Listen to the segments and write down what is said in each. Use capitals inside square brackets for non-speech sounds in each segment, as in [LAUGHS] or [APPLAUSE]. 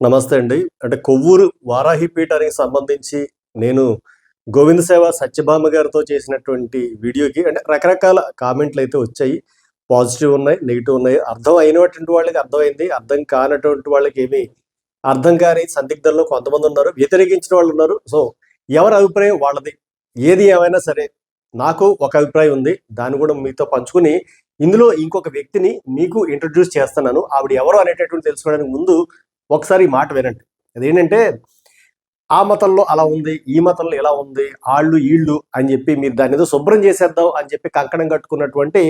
నమస్తే అండి. అంటే కొవ్వూరు వారాహిపీఠానికి సంబంధించి నేను గోవింద సేవ సత్యభామ గారితో చేసినటువంటి వీడియోకి అంటే రకరకాల కామెంట్లు అయితే వచ్చాయి. పాజిటివ్ ఉన్నాయి నెగిటివ్ ఉన్నాయి. అర్థం అయినటువంటి వాళ్ళకి అర్థమైంది అర్థం కానటువంటి వాళ్ళకి ఏమి అర్థం కాని సందిగ్ధంలో కొంతమంది ఉన్నారు వ్యతిరేకించిన వాళ్ళు ఉన్నారు. సో ఎవరి అభిప్రాయం వాళ్ళది? ఏది ఏమైనా సరే నాకు ఒక అభిప్రాయం ఉంది. దాన్ని కూడా మీతో పంచుకుని ఇందులో ఇంకొక వ్యక్తిని మీకు ఇంట్రడ్యూస్ చేస్తున్నాను. ఆవిడ ఎవరు అనేటటువంటి తెలుసుకోవడానికి ముందు ఒకసారి ఈ మాట వినండి. అదేంటంటే ఆ మతంలో అలా ఉంది ఈ మతంలో ఇలా ఉంది ఆళ్ళు ఈళ్ళు అని చెప్పి మీరు దాని ఏదో శుభ్రం చేసేద్దాం అని చెప్పి కంకణం కట్టుకున్నటువంటి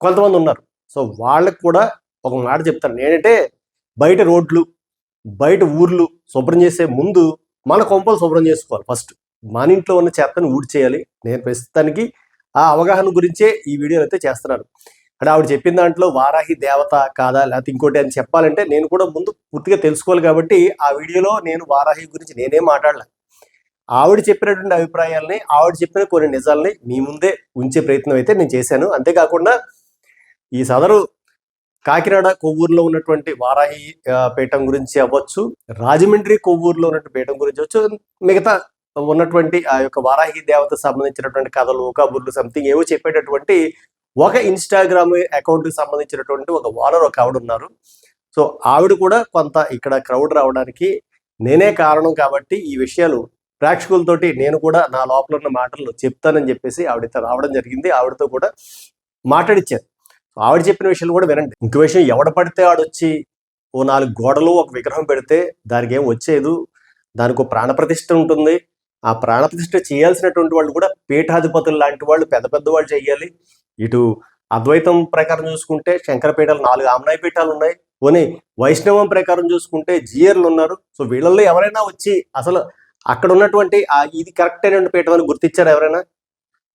కొంతమంది ఉన్నారు. సో వాళ్ళకి కూడా ఒక మాట చెప్తాను. ఏంటంటే బయట రోడ్లు బయట ఊర్లు శుభ్రం చేసే ముందు మన కొంపలు శుభ్రం చేసుకోవాలి ఫస్ట్. మన ఇంట్లో ఉన్న చెత్తను ఊడ్చేయాలి. నేను ప్రస్తుతానికి ఆ అవగాహన గురించే ఈ వీడియోలు అయితే చేస్తున్నాను. అంటే ఆవిడ చెప్పిన దాంట్లో వారాహి దేవత కాదా? లేకపోతే ఇంకోటి అని చెప్పాలంటే నేను కూడా ముందు పూర్తిగా తెలుసుకోవాలి కాబట్టి ఆ వీడియోలో నేను వారాహి గురించి నేనేం మాట్లాడలే. ఆవిడ చెప్పినటువంటి అభిప్రాయాల్ని ఆవిడ చెప్పిన కొన్ని నిజాలని మీ ముందే ఉంచే ప్రయత్నం అయితే నేను చేశాను. అంతేకాకుండా ఈ సదరు కాకినాడ కొవ్వూరులో ఉన్నటువంటి వారాహి పీఠం గురించి అవ్వచ్చు రాజమండ్రి కొవ్వూరులో ఉన్నటువంటి పీఠం గురించి అవ్వచ్చు మిగతా ఉన్నటువంటి ఆ యొక్క వారాహి దేవత సంబంధించినటువంటి కథలు కబుర్లు సంథింగ్ ఏవో చెప్పేటటువంటి ఒక ఇన్స్టాగ్రామ్ అకౌంట్కి సంబంధించినటువంటి ఒక ఓనర్ ఒక ఆవిడ ఉన్నారు. సో ఆవిడ కూడా కొంత ఇక్కడ క్రౌడ్ రావడానికి నేనే కారణం కాబట్టి ఈ విషయాలు ప్రేక్షకులతోటి నేను కూడా నా లోపల ఉన్న మాటలు చెప్తానని చెప్పేసి ఆవిడతో రావడం జరిగింది. ఆవిడతో కూడా మాట్లాడిచ్చారు. ఆవిడ చెప్పిన విషయాలు కూడా వినండి. ఇంకో విషయం ఎవడ పడితే ఆడొచ్చి ఓ నాలుగు గోడలు ఒక విగ్రహం పెడితే దానికి ఏం వచ్చేదు దానికి ఒక ప్రాణప్రతిష్ఠ ఉంటుంది. ఆ ప్రాణప్రతిష్ఠ చేయాల్సినటువంటి వాళ్ళు కూడా పీఠాధిపతులు లాంటి వాళ్ళు పెద్ద పెద్ద వాళ్ళు చేయాలి. ఇటు అద్వైతం ప్రకారం చూసుకుంటే శంకరపీఠాలు నాలుగు ఆమ్నాయ పీఠాలు ఉన్నాయి. పోనీ వైష్ణవం ప్రకారం చూసుకుంటే జియర్లు ఉన్నారు. సో వీళ్ళల్లో ఎవరైనా వచ్చి అసలు అక్కడ ఉన్నటువంటి ఆ ఇది కరెక్ట్ అయిన పీఠం అని గుర్తించారు ఎవరైనా?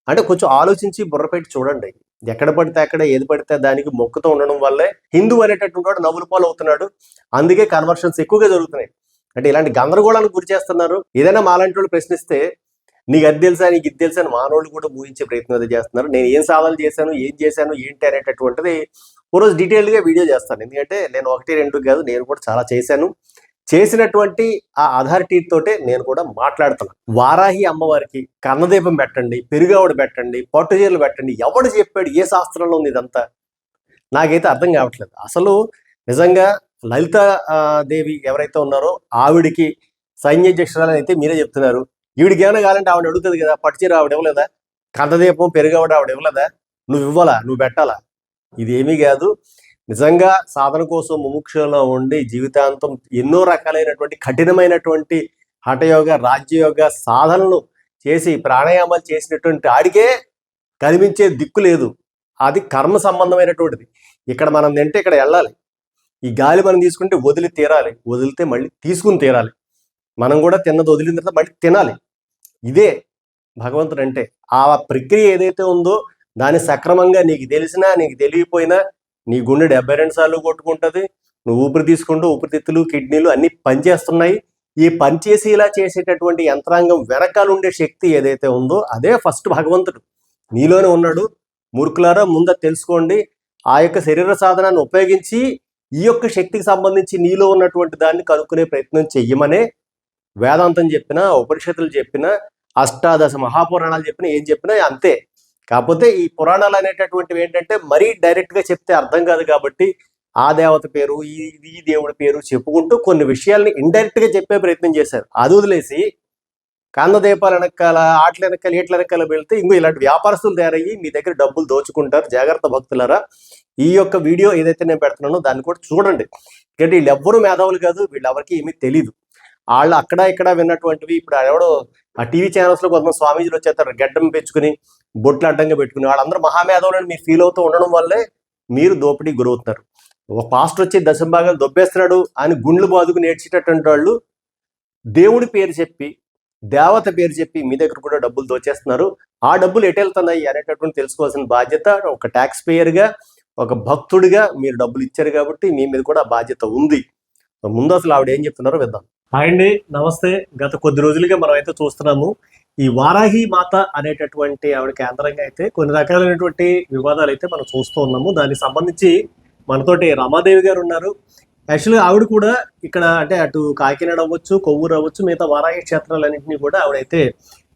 అంటే కొంచెం ఆలోచించి బుర్రపేట చూడండి. ఎక్కడ పడితే అక్కడ ఏది పడితే దానికి మొక్కుతో ఉండడం వల్లే హిందూ అనేటటువంటి వాడు నవ్వుల పాలు అవుతున్నాడు అందుకే కన్వర్షన్స్ ఎక్కువగా జరుగుతున్నాయి. అంటే ఇలాంటి గందరగోళానికి గురి చేస్తున్నారు. ఏదైనా మాలాంటి వాళ్ళు ప్రశ్నిస్తే నీకు అది తెలుసా నీకు ఇది తెలుసా అని మానవాళ్ళు కూడా ఊహించే ప్రయత్నం అది చేస్తున్నారు. నేను ఏం సాధనలు చేశాను ఏం చేశాను ఏంటి అనేటటువంటిది ఓ రోజు డీటెయిల్గా వీడియో చేస్తాను. ఎందుకంటే నేను ఒకటి రెండు కాదు నేను కూడా చాలా చేశాను. చేసినటువంటి ఆ అథారిటీ తోటే నేను కూడా మాట్లాడుతున్నాను. వారాహి అమ్మవారికి కన్నదీపం పెట్టండి పెరుగావిడ పెట్టండి పట్టుచీరలు పెట్టండి ఎవడు చెప్పాడు ఏ శాస్త్రంలో ఉంది ఇదంతా? నాకైతే అర్థం కావట్లేదు. అసలు నిజంగా లలిత దేవి ఎవరైతే ఉన్నారో ఆవిడికి సైన్యాధ్యక్షురాలని అయితే మీరే చెప్తున్నారు. ఈవిడికి ఏమైనా కావాలంటే ఆవిడ అడుగుతుంది కదా పట్టుచీర ఆవిడ ఇవ్వలేదా? కందదీపం పెరుగావిడ ఆవిడ ఇవ్వలేదా? నువ్వు ఇవ్వాలా? నువ్వు పెట్టాలా? ఇది ఏమీ కాదు. నిజంగా సాధన కోసం ముముక్షలో ఉండి జీవితాంతం ఎన్నో రకాలైనటువంటి కఠినమైనటువంటి హఠయోగ రాజ్యయోగ సాధనలు చేసి ప్రాణాయామాలు చేసినటువంటి ఆడికే కనిపించే దిక్కు లేదు. అది కర్మ సంబంధమైనటువంటిది. ఇక్కడ మనం తింటే ఇక్కడ వెళ్ళాలి. ఈ గాలి మనం తీసుకుంటే వదిలి తీరాలి. వదిలితే మళ్ళీ తీసుకుని తీరాలి. మనం కూడా తిన్నది వదిలిన తర్వాత మళ్ళీ తినాలి. ఇదే భగవంతుడు అంటే ఆ ప్రక్రియ ఏదైతే ఉందో దాన్ని సక్రమంగా నీకు తెలిసినా నీకు తెలియపోయినా నీ గుండె డెబ్బై రెండు సార్లు కొట్టుకుంటుంది. నువ్వు ఊపిరి తీసుకుంటూ ఊపిరితిత్తులు కిడ్నీలు అన్ని పనిచేస్తున్నాయి. ఈ పనిచేసి ఇలా చేసేటటువంటి యంత్రాంగం వెనకాల ఉండే శక్తి ఏదైతే ఉందో అదే ఫస్ట్ భగవంతుడు. నీలోనే ఉన్నాడు. మూర్ఖులారా ముందు తెలుసుకోండి. ఆ యొక్క శరీర సాధనాన్ని ఉపయోగించి ఈ యొక్క శక్తికి సంబంధించి నీలో ఉన్నటువంటి దాన్ని కనుక్కునే ప్రయత్నం చెయ్యమనే వేదాంతం చెప్పినా ఉపనిషత్తులు చెప్పినా అష్టాదశ మహాపురాణాలు చెప్పినా ఏం చెప్పినా అంతే. కాకపోతే ఈ పురాణాలు అనేటటువంటివి ఏంటంటే మరీ డైరెక్ట్గా చెప్తే అర్థం కాదు కాబట్టి ఆ దేవత పేరు ఈ ఈ దేవుడి పేరు చెప్పుకుంటూ కొన్ని విషయాల్ని ఇండైరెక్ట్గా చెప్పే ప్రయత్నం చేశారు. అది వదిలేసి కంద దీపాలు వెనకాల ఆటల వెనకాల ఈట్ల వెనకాల వెళ్తే ఇంకో ఇలాంటి వ్యాపారస్తులు తయారయ్యి మీ దగ్గర డబ్బులు దోచుకుంటారు. జాగ్రత్త భక్తులరా ఈ యొక్క వీడియో ఏదైతే నేను పెడుతున్నానో దాన్ని కూడా చూడండి. ఎందుకంటే వీళ్ళు ఎవ్వరూ మేధావులు కాదు వీళ్ళెవరికి ఏమీ తెలియదు వాళ్ళు అక్కడ ఇక్కడ విన్నటువంటివి ఇప్పుడు ఎవడో ఆ టీవీ ఛానల్స్లో కొంతమంది స్వామీజీలు వచ్చేస్తారు గడ్డం పెంచుకుని బొట్లు అడ్డంగా పెట్టుకుని వాళ్ళందరూ మహామేధావులని మీరు ఫీల్ అవుతూ ఉండడం వల్లే మీరు దోపిడీ గురవుతున్నారు. ఒక పాస్టర్ వచ్చి దశంభాగాలు దొబ్బేస్తున్నాడు అని గుండ్లు బాదుకు నేర్చేటటువంటి వాళ్ళు దేవుడి పేరు చెప్పి దేవత పేరు చెప్పి మీ దగ్గర కూడా డబ్బులు దోచేస్తున్నారు. ఆ డబ్బులు ఎటు వెళ్తున్నాయి అనేటటువంటి తెలుసుకోవాల్సిన బాధ్యత ఒక ట్యాక్స్ పేయర్గా ఒక భక్తుడిగా మీరు డబ్బులు ఇచ్చారు కాబట్టి మీ మీద కూడా బాధ్యత ఉంది. ముందు అసలు ఆవిడ ఏం చెప్తున్నారో విద్దాం హాయ్ అండి. నమస్తే. గత కొద్ది రోజులుగా మనం అయితే చూస్తున్నాము. ఈ వారాహి మాత అనేటటువంటి ఆవిడ కేంద్రంగా అయితే కొన్ని రకాలైనటువంటి వివాదాలు అయితే మనం చూస్తూ ఉన్నాము. దానికి సంబంధించి మనతోటి రమాదేవి గారు ఉన్నారు. యాక్చువల్గా ఆవిడ కూడా ఇక్కడ అంటే అటు కాకినాడ అవ్వచ్చు కొవ్వూరు అవ్వచ్చు మిగతా వారాహి క్షేత్రాలన్నింటినీ కూడా ఆవిడైతే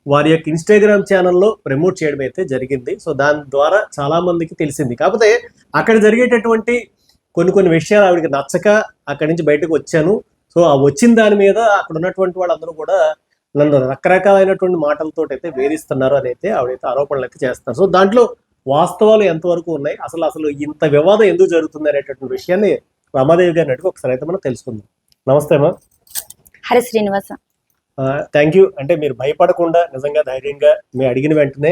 వారి యొక్క ఇన్స్టాగ్రామ్ ఛానల్లో ప్రమోట్ చేయడం అయితే జరిగింది. సో దాని ద్వారా చాలా మందికి తెలిసింది. కాకపోతే అక్కడ జరిగేటటువంటి కొన్ని కొన్ని విషయాలు ఆవిడకి నచ్చక అక్కడి నుంచి బయటకు వచ్చాను. సో ఆ వచ్చిన దాని మీద అక్కడ ఉన్నటువంటి వాళ్ళందరూ కూడా నన్ను రకరకాలైనటువంటి మాటలతో అయితే వేధిస్తున్నారు అని అయితే ఆవిడైతే ఆరోపణలు అయితే చేస్తున్నారు. సో దాంట్లో వాస్తవాలు ఎంతవరకు ఉన్నాయి? అసలు అసలు ఇంత వివాదం ఎందుకు జరుగుతుంది అనేటటువంటి విషయాన్ని రమాదేవి గారిని అడిగి ఒకసారి అయితే మనం తెలుసుకుందాం. నమస్తే అమ్మా. హరి శ్రీనివాస థ్యాంక్ యూ అంటే మీరు భయపడకుండా నిజంగా ధైర్యంగా మీరు అడిగిన వెంటనే